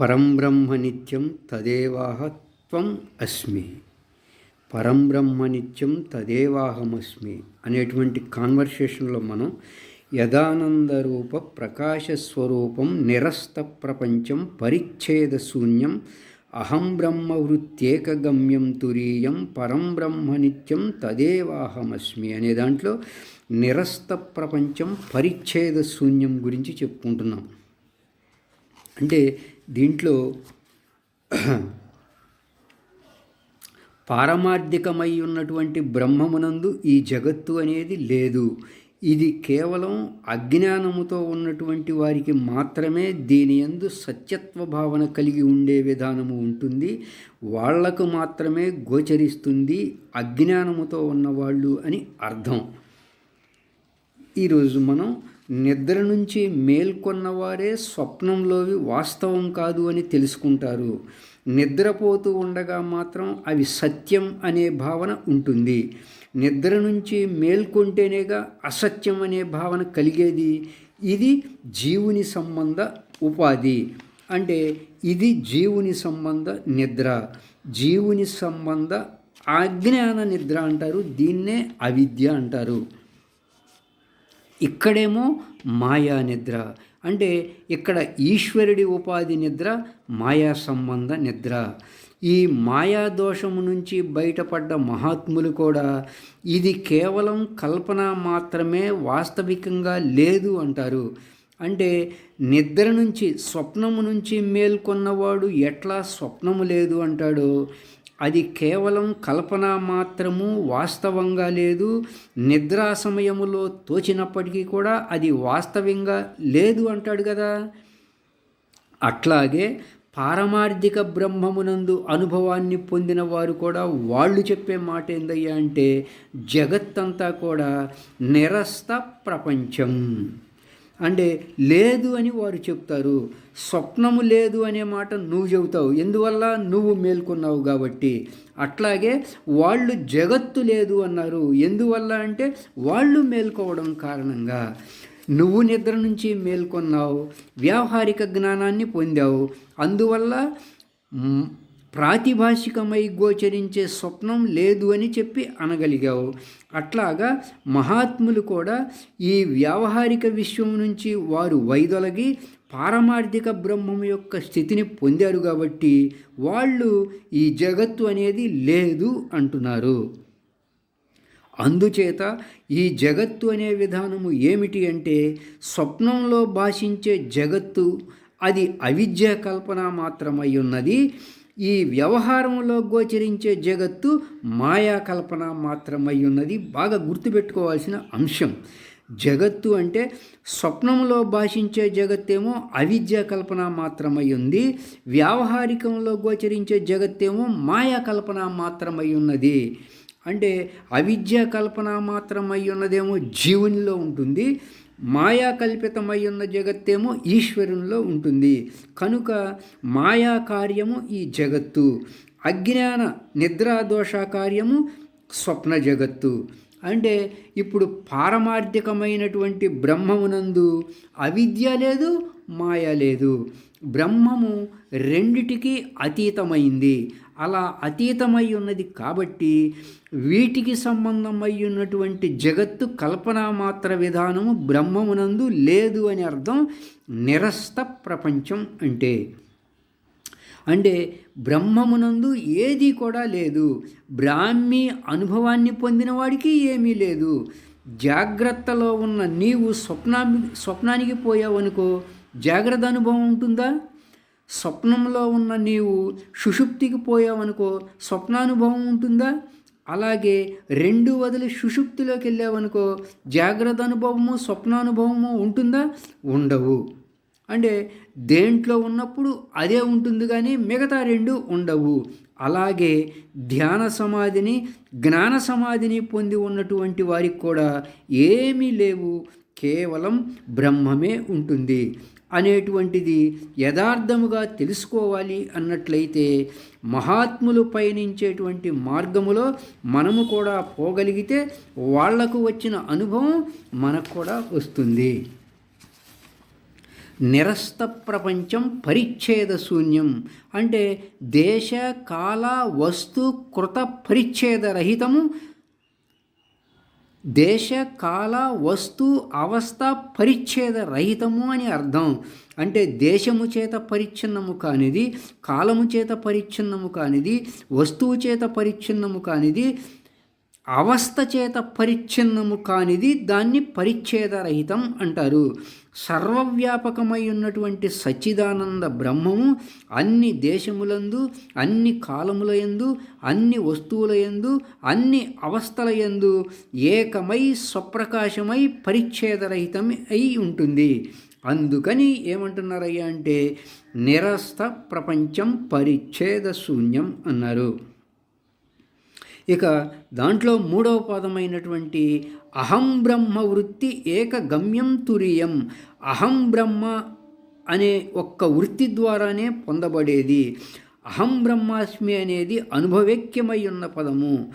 పరం బ్రహ్మ నిత్యం తదేవాహత్వం అస్మి. పరం బ్రహ్మ నిత్యం తదేవాహమస్మి అనేటువంటి కాన్వర్సేషన్లో మనం యదానందరూప ప్రకాశస్వరూపం నిరస్త ప్రపంచం పరిచ్ఛేద శూన్యం అహం బ్రహ్మ వృత్తేకగమ్యం తురీయం పరం బ్రహ్మ నిత్యం తదేవాహమస్మి అనే దాంట్లో నిరస్త ప్రపంచం పరిచ్ఛేద శూన్యం గురించి చెప్పుకుంటున్నాం. అంటే దీంట్లో పారమార్థికమై ఉన్నటువంటి బ్రహ్మమునందు ఈ జగత్తు అనేది లేదు. ఇది కేవలం అజ్ఞానముతో ఉన్నటువంటి వారికి మాత్రమే దీని యందు సత్యత్వ భావన కలిగి ఉండే విధానము ఉంటుంది. వాళ్ళకు మాత్రమే గోచరిస్తుంది అజ్ఞానముతో ఉన్నవాళ్ళు అని అర్థం. ఈరోజు మనం నిద్ర నుంచి మేల్కొన్నవారే స్వప్నంలోవి వాస్తవం కాదు అని తెలుసుకుంటారు. నిద్రపోతూ ఉండగా మాత్రం అవి సత్యం అనే భావన ఉంటుంది. నిద్ర నుంచి మేల్కొంటేనేగా అసత్యం అనే భావన కలిగేది. ఇది జీవుని సంబంధ ఉపాధి. అంటే ఇది జీవుని సంబంధ నిద్ర. జీవుని సంబంధ అజ్ఞాన నిద్ర అంటారు. దీన్నే అవిద్య అంటారు. ఇక్కడేమో మాయా నిద్ర. అంటే ఇక్కడ ఈశ్వరుడి ఉపాధి నిద్ర మాయా సంబంధ నిద్ర. ఈ మాయా దోషము నుంచి బయటపడ్డ మహాత్ములు కూడా ఇది కేవలం కల్పన మాత్రమే వాస్తవికంగా లేదు అంటారు. అంటే నిద్ర నుంచి స్వప్నము నుంచి మేల్కొన్నవాడు ఎట్లా స్వప్నము లేదు అంటాడో? అది కేవలం కల్పన మాత్రము వాస్తవంగా లేదు. నిద్రా సమయములో తోచినప్పటికీ కూడా అది వాస్తవంగా లేదు అంటాడు కదా. అట్లాగే పారమార్థిక బ్రహ్మమునందు అనుభవాన్ని పొందిన వారు కూడా వాళ్ళు చెప్పే మాట ఏందయ్యా అంటే జగత్తంతా కూడా నిరస్త ప్రపంచం. అంటే లేదు అని వారు చెప్తారు. స్వప్నము లేదు అనే మాట నువ్వు చెబుతావు. ఎందువల్ల? నువ్వు మేల్కొన్నావు కాబట్టి. అట్లాగే వాళ్ళు జగత్తు లేదు అన్నారు. ఎందువల్ల అంటే వాళ్ళు మేల్కోవడం కారణంగా. నువ్వు నిద్ర నుంచి మేల్కొన్నావు. వ్యావహారిక జ్ఞానాన్ని పొందావు. అందువల్ల ప్రాతిభాషికమై గోచరించే స్వప్నం లేదు అని చెప్పి అనగలిగావు. అట్లాగా మహాత్ములు కూడా ఈ వ్యావహారిక విశ్వం నుంచి వారు వైదొలగి పారమార్థిక బ్రహ్మం యొక్క స్థితిని పొందారు కాబట్టి వాళ్ళు ఈ జగత్తు అనేది లేదు అంటున్నారు. అందుచేత ఈ జగత్తు అనే విధానము ఏమిటి అంటే స్వప్నంలో భాషించే జగత్తు అది అవిద్య కల్పన మాత్రమై ఉన్నది. ఈ వ్యవహారంలో గోచరించే జగత్తు మాయా కల్పన మాత్రమై ఉన్నది. బాగా గుర్తుపెట్టుకోవాల్సిన అంశం. జగత్తు అంటే స్వప్నంలో భాషించే జగత్తేమో అవిద్య కల్పన మాత్రమై ఉంది. వ్యావహారికంలో గోచరించే జగత్తేమో మాయా కల్పన మాత్రమై ఉన్నది. అంటే అవిద్య కల్పన మాత్రమై ఉన్నదేమో జీవునిలో ఉంటుంది. మాయా కల్పితమై ఉన్న జగత్తేమో ఈశ్వరంలో ఉంటుంది. కనుక మాయా కార్యము ఈ జగత్తు. అజ్ఞాన నిద్రాదోష కార్యము స్వప్న జగత్తు. అంటే ఇప్పుడు పారమార్థికమైనటువంటి బ్రహ్మమునందు అవిద్య లేదు మాయ లేదు. బ్రహ్మము రెండిటికి అతీతమైంది. అలా అతీతమై ఉన్నది కాబట్టి వీటికి సంబంధమై ఉన్నటువంటి జగత్తు కల్పన మాత్ర విధానము బ్రహ్మమునందు లేదు అని అర్థం నిరస్త ప్రపంచం అంటే. అంటే బ్రహ్మమునందు ఏది కూడా లేదు. బ్రాహ్మీ అనుభవాన్ని పొందిన వాడికి ఏమీ లేదు. జాగ్రత్తలో ఉన్న నీవు స్వప్నా స్వప్నానికి పోయావనుకో జాగ్రత్త అనుభవం ఉంటుందా? స్వప్నంలో ఉన్న నీవు సుషుప్తికి పోయావనుకో స్వప్నానుభవం ఉంటుందా? అలాగే రెండు వదిలి సుషుప్తిలోకి వెళ్ళావనుకో జాగ్రత్త అనుభవము స్వప్నానుభవము ఉంటుందా? ఉండవు. అంటే దేంట్లో ఉన్నప్పుడు అదే ఉంటుంది కానీ మిగతా రెండు ఉండవు. అలాగే ధ్యాన సమాధిని జ్ఞాన సమాధిని పొంది ఉన్నటువంటి వారికి కూడా ఏమీ లేవు. కేవలం బ్రహ్మమే ఉంటుంది. అనేటువంటిది యథార్థముగా తెలుసుకోవాలి అన్నట్లయితే మహాత్ములు పయనించేటువంటి మార్గములో మనము కూడా పోగలిగితే వాళ్ళకు వచ్చిన అనుభవం మనకు కూడా వస్తుంది. నిరస్త ప్రపంచం పరిచ్ఛేద శూన్యం అంటే దేశ కాల వస్తు కృత పరిచ్ఛేద రహితము దేశ కాల వస్తు అవస్థ పరిచ్ఛేద రహితము అని అర్థం. అంటే దేశము చేత పరిచ్ఛిన్నము కానిది కాలము చేత పరిచ్ఛిన్నము కానిది వస్తువు చేత పరిచ్ఛిన్నము కానిది అవస్థ చేత పరిచ్ఛిన్నము కానిది దాన్ని పరిచ్ఛేదరహితం అంటారు. సర్వవ్యాపకమై ఉన్నటువంటి సచ్చిదానంద బ్రహ్మము అన్ని దేశములందు అన్ని కాలములయందు అన్ని వస్తువులయందు అన్ని అవస్థల యందు ఏకమై స్వప్రకాశమై పరిచ్ఛేదరహితం అయి ఉంటుంది. అందుకని ఏమంటున్నారయ్యా అంటే నిరస్త ప్రపంచం పరిచ్ఛేద శూన్యం అన్నారు. ఇక దాంట్లో మూడవ పదమైనటువంటి అహం బ్రహ్మ వృత్తి ఏక గమ్యం తురియం. అహం బ్రహ్మ అనే ఒక్క వృత్తి ద్వారానే పొందబడేది. అహం బ్రహ్మాస్మి అనేది అనుభవేక్యమై ఉన్న పదము.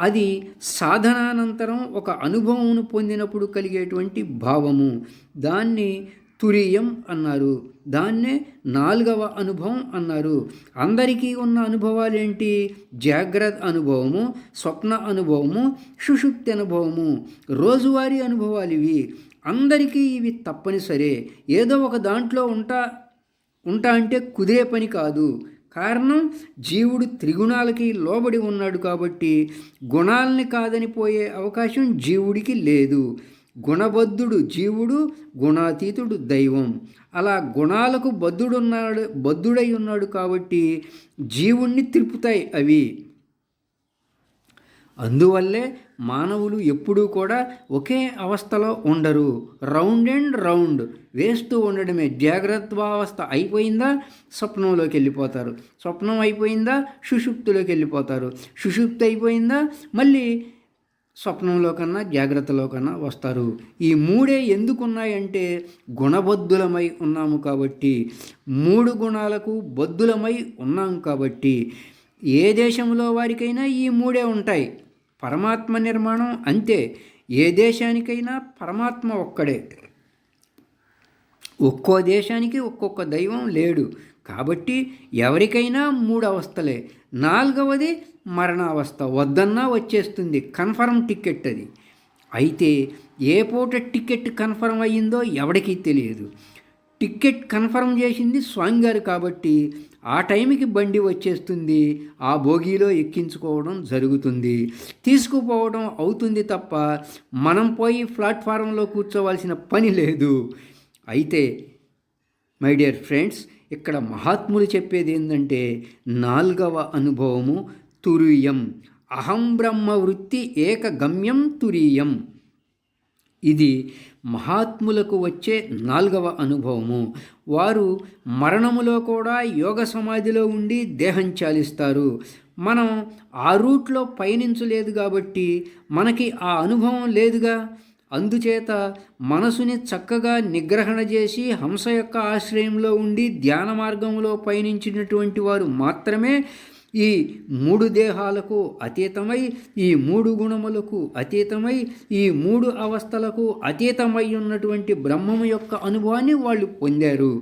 అది సాధనానంతరం ఒక అనుభవమును పొందినప్పుడు కలిగేటువంటి భావము. దాన్ని తురియం అన్నారు. దాన్నే నాలుగవ అనుభవం అన్నారు. అందరికీ ఉన్న అనుభవాలు ఏంటి జాగ్రత్త అనుభవము స్వప్న అనుభవము సుషుప్తి అనుభవము. రోజువారీ అనుభవాలు ఇవి. అందరికీ ఇవి తప్పనిసరే. ఏదో ఒక దాంట్లో ఉంటా ఉంటా అంటే కుదిరే పని కాదు. కారణం జీవుడు త్రిగుణాలకి లోబడి ఉన్నాడు కాబట్టి గుణాలని కాదని పోయే అవకాశం జీవుడికి లేదు. గుణబద్ధుడు జీవుడు గుణాతీతుడు దైవం. అలా గుణాలకు బద్ధుడున్నాడు బద్ధుడై ఉన్నాడు కాబట్టి జీవుణ్ణి తిరుపుతాయి అవి. అందువల్లే మానవులు ఎప్పుడూ కూడా ఒకే అవస్థలో ఉండరు. రౌండ్ అండ్ రౌండ్ వేస్తూ ఉండడమే. జాగ్రత్వావస్థ అయిపోయిందా? స్వప్నంలోకి వెళ్ళిపోతారు. స్వప్నం అయిపోయిందా? సుషుప్తిలోకి వెళ్ళిపోతారు. సుషుప్తి అయిపోయిందా? మళ్ళీ స్వప్నంలో కన్నా జాగ్రత్తలో కన్నా వస్తారు. ఈ మూడే ఎందుకున్నాయంటే గుణబద్ధులమై ఉన్నాము కాబట్టి మూడు గుణాలకు బద్ధులమై ఉన్నాం కాబట్టి ఏ దేశంలో వారికైనా ఈ మూడే ఉంటాయి. పరమాత్మ నిర్మాణం అంతే. ఏ దేశానికైనా పరమాత్మ ఒక్కడే. ఒక్కో దేశానికి ఒక్కొక్క దైవం లేడు. కాబట్టి ఎవరికైనా మూడు అవస్థలే. నాలుగవది మరణావస్థ. వద్దన్నా వచ్చేస్తుంది. కన్ఫర్మ్ టికెట్ అది. అయితే ఏ పూట టికెట్ కన్ఫర్మ్ అయ్యిందో ఎవడికి తెలియదు. టికెట్ కన్ఫర్మ్ చేసింది స్వామి గారు కాబట్టి ఆ టైంకి బండి వచ్చేస్తుంది. ఆ భోగిలో ఎక్కించుకోవడం జరుగుతుంది. తీసుకుపోవడం అవుతుంది తప్ప మనం పోయి ప్లాట్ఫారంలో కూర్చోవలసిన పని లేదు. అయితే మై డియర్ ఫ్రెండ్స్ ఇక్కడ మహాత్ములు చెప్పేది ఏంటంటే నాలుగవ అనుభవము తురియం. అహం బ్రహ్మ వృత్తి ఏక గమ్యం తురీయం. ఇది మహాత్ములకు వచ్చే నాలుగవ అనుభవము. వారు మరణములో కూడా యోగ సమాధిలో ఉండి దేహం చాలిస్తారు. మనం ఆ రూట్లో పయనించలేదు కాబట్టి మనకి ఆ అనుభవం లేదుగా. అందుచేత మనసుని చక్కగా నిగ్రహణ చేసి హంస యొక్క ఆశ్రయంలో ఉండి ధ్యాన మార్గంలో పయనించినటువంటి వారు మాత్రమే ఈ మూడు దేహాలకు అతీతమై ఈ మూడు గుణములకు అతీతమై ఈ మూడు అవస్థలకు అతీతమై ఉన్నటువంటి బ్రహ్మము యొక్క అనుభవాన్ని వాళ్ళు పొందారు.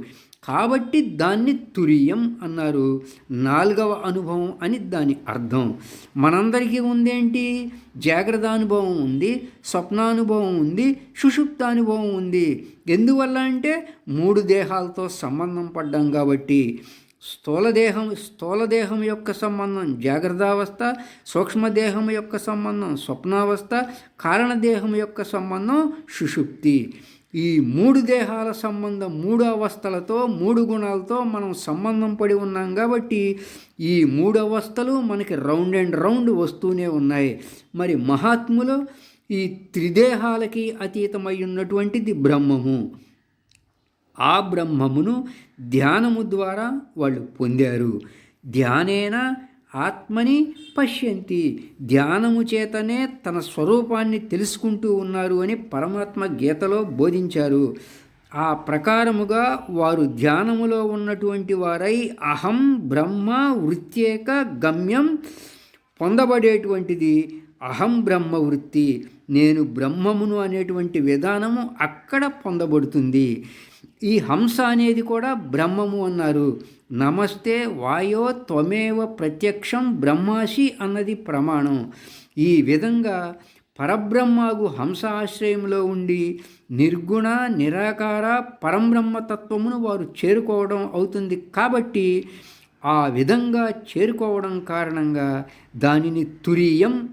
కాబట్టి దాన్ని తురియం అన్నారు. నాలుగవ అనుభవం అని దాని అర్థం. మనందరికీ ఉందేంటి? జాగ్రత్త అనుభవం ఉంది స్వప్నానుభవం ఉంది సుషుప్త అనుభవం ఉంది. ఎందువల్ల అంటే మూడు దేహాలతో సంబంధం పడ్డాం కాబట్టి. స్థూలదేహం స్థూలదేహం యొక్క సంబంధం జాగ్రత్తావస్థ సూక్ష్మదేహం యొక్క సంబంధం స్వప్నావస్థ కారణదేహం యొక్క సంబంధం సుషుప్తి. ఈ మూడు దేహాల సంబంధం మూడు అవస్థలతో మూడు గుణాలతో మనం సంబంధం పడి ఉన్నాం కాబట్టి ఈ మూడు అవస్థలు మనకి రౌండ్ అండ్ రౌండ్ వస్తూనే ఉన్నాయి. మరి మహాత్ములు ఈ త్రిదేహాలకి అతీతమై ఉన్నటువంటిది బ్రహ్మము. ఆ బ్రహ్మమును ధ్యానము ద్వారా వాళ్ళు పొందారు. ధ్యానేన ఆత్మని పశ్యంతి. ధ్యానము చేతనే తన స్వరూపాన్ని తెలుసుకుంటూ ఉన్నారు అని పరమాత్మ గీతలో బోధించారు. ఆ ప్రకారముగా వారు ధ్యానములో ఉన్నటువంటి వారై అహం బ్రహ్మ వృత్యేక గమ్యం పొందబడేటువంటిది. అహం బ్రహ్మ వృత్తి. నేను బ్రహ్మమును అనేటువంటి విధానము అక్కడ పొందబడుతుంది. ఈ హంస అనేది కూడా బ్రహ్మము అన్నారు. నమస్తే వాయో త్వమేవ ప్రత్యక్షం బ్రహ్మాసి అన్నది ప్రమాణం. ఈ విధంగా పరబ్రహ్మకు హంస ఆశ్రయంలో ఉండి నిర్గుణ నిరాకార పరంబ్రహ్మతత్వమును వారు చేరుకోవడం అవుతుంది కాబట్టి ఆ విధంగా చేరుకోవడం కారణంగా దానిని తురీయం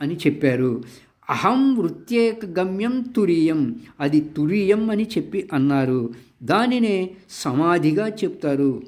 అని చెప్పారు. అహం వృత్యేక గమ్యం తురీయం. అది తురీయం అని చెప్పి అన్నారు. దానినే సమాధిగా చెప్తారు.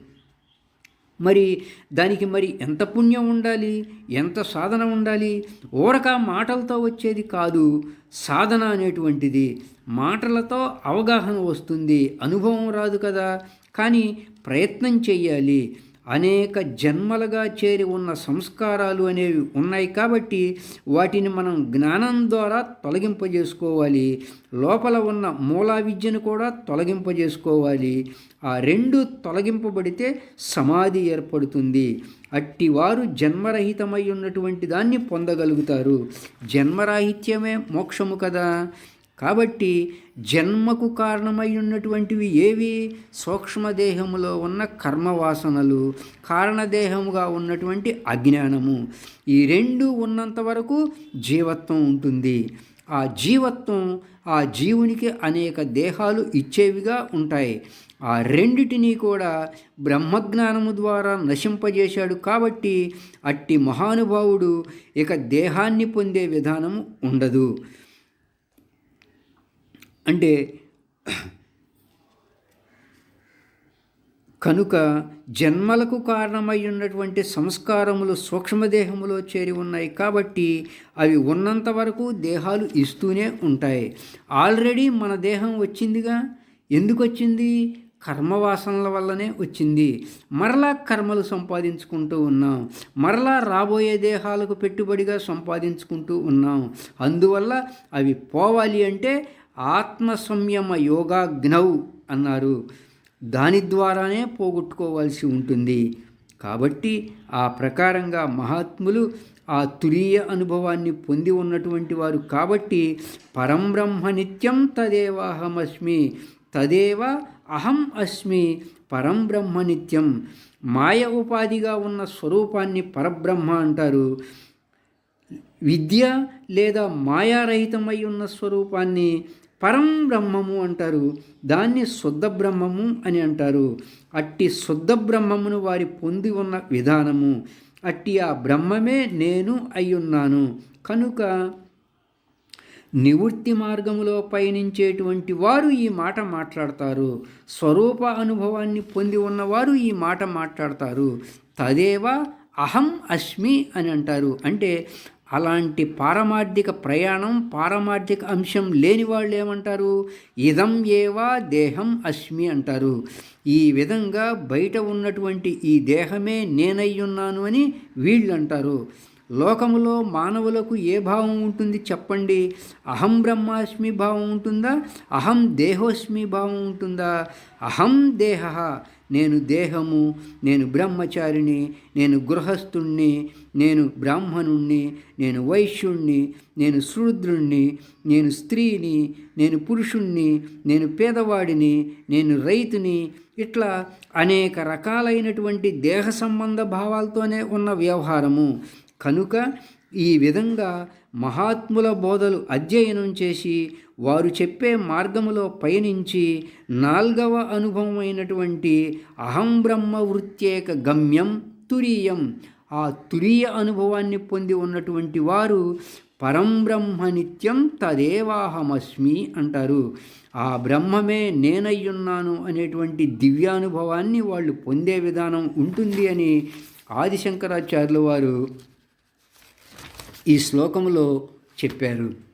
మరి దానికి మరి ఎంత పుణ్యం ఉండాలి? ఎంత సాధన ఉండాలి? ఊరక మాటలతో వచ్చేది కాదు. సాధన అనేటువంటిది మాటలతో అవగాహన వస్తుంది. అనుభవం రాదు కదా. కానీ ప్రయత్నం చేయాలి అనేక జన్మలుగా చేరి ఉన్న సంస్కారాలు అనేవి ఉన్నాయి కాబట్టి వాటిని మనం జ్ఞానం ద్వారా తొలగింపజేసుకోవాలి. లోపల ఉన్న మూలా విద్యను కూడా తొలగింపజేసుకోవాలి. ఆ రెండు తొలగింపబడితే సమాధి ఏర్పడుతుంది. అట్టివారు జన్మరహితమై ఉన్నటువంటి దాన్ని పొందగలుగుతారు. జన్మరాహిత్యమే మోక్షము కదా? కాబట్టి జన్మకు కారణమై ఉన్నటువంటివి ఏవి? సూక్ష్మదేహములో ఉన్న కర్మవాసనలు కారణదేహముగా ఉన్నటువంటి అజ్ఞానము. ఈ రెండు ఉన్నంత వరకు జీవత్వం ఉంటుంది. ఆ జీవత్వం ఆ జీవునికి అనేక దేహాలు ఇచ్చేవిగా ఉంటాయి. ఆ రెండిటినీ కూడా బ్రహ్మజ్ఞానము ద్వారా నశింపజేశాడు కాబట్టి అట్టి మహానుభావుడు ఇక దేహాన్ని పొందే విధానము ఉండదు. అంటే కనుక జన్మలకు కారణమై ఉన్నటువంటి సంస్కారములు సూక్ష్మదేహములో చేరి ఉన్నాయి కాబట్టి అవి ఉన్నంత వరకు దేహాలు ఇస్తూనే ఉంటాయి. ఆల్రెడీ మన దేహం వచ్చిందిగా? ఎందుకు వచ్చింది? కర్మవాసనల వల్లనే వచ్చింది. మరలా కర్మలు సంపాదించుకుంటూ ఉన్నాం. మరలా రాబోయే దేహాలకు పెట్టుబడిగా సంపాదించుకుంటూ ఉన్నాం. అందువల్ల అవి పోవాలి అంటే ఆత్మ సంయమ యోగాగ్నౌ అన్నారు. దాని ద్వారానే పోగొట్టుకోవాల్సి ఉంటుంది. కాబట్టి ఆ ప్రకారంగా మహాత్ములు ఆ తురీయ అనుభవాన్ని పొంది ఉన్నటువంటి వారు కాబట్టి పరంబ్రహ్మ నిత్యం తదేవాహమస్మి తదేవ అహం అస్మి పరంబ్రహ్మ నిత్యం. మాయ ఉపాధిగా ఉన్న స్వరూపాన్ని పరబ్రహ్మ అంటారు. విద్య లేదా మాయారహితమై ఉన్న స్వరూపాన్ని పరం బ్రహ్మము అంటారు దాన్ని శుద్ధ బ్రహ్మము అని అంటారు. అట్టి శుద్ధ బ్రహ్మమును వారి పొంది ఉన్న విధానము అట్టి ఆ బ్రహ్మమే నేను అయ్యున్నాను. కనుక నివృత్తి మార్గములో పయనించేటువంటి వారు ఈ మాట మాట్లాడతారు. స్వరూప అనుభవాన్ని పొంది ఉన్నవారు ఈ మాట మాట్లాడతారు. తదేవ అహం అస్మి అని అంటారు. అంటే అలాంటి పారమార్థిక ప్రయాణం పారమార్థిక అంశం లేని వాళ్ళు ఏమంటారు? ఇదం ఏవా దేహం అస్మి అంటారు. ఈ విధంగా బయట ఉన్నటువంటి ఈ దేహమే నేనయ్యున్నాను అని వీళ్ళు అంటారు. లోకములో మానవులకు ఏ భావం ఉంటుంది చెప్పండి? అహం బ్రహ్మాస్మి భావం ఉంటుందా? అహం దేహోస్మి భావం ఉంటుందా? అహం దేహ నేను దేహము నేను బ్రహ్మచారిని నేను గృహస్థుణ్ణి నేను బ్రాహ్మణుణ్ణి నేను వైశ్యుణ్ణి నేను శూద్రుణ్ణి నేను స్త్రీని నేను పురుషుణ్ణి నేను పేదవాడిని నేను రైతుని ఇట్లా అనేక రకాలైనటువంటి దేహ సంబంధ భావాలతోనే ఉన్న వ్యవహారము. కనుక ఈ విధంగా మహాత్ముల బోధలు అధ్యయనం చేసి వారు చెప్పే మార్గములో పయనించి నాల్గవ అనుభవమైనటువంటి అహం బ్రహ్మ వృత్యేక గమ్యం తురీయం. ఆ తురీయ అనుభవాన్ని పొంది ఉన్నటువంటి వారు పరంబ్రహ్మ నిత్యం తదేవాహమస్మి అంటారు. ఆ బ్రహ్మమే నేనయ్యున్నాను అనేటువంటి దివ్యానుభవాన్ని వాళ్ళు పొందే విధానం ఉంటుంది అని ఆదిశంకరాచార్యుల వారు ఈ శ్లోకములో చెప్పారు.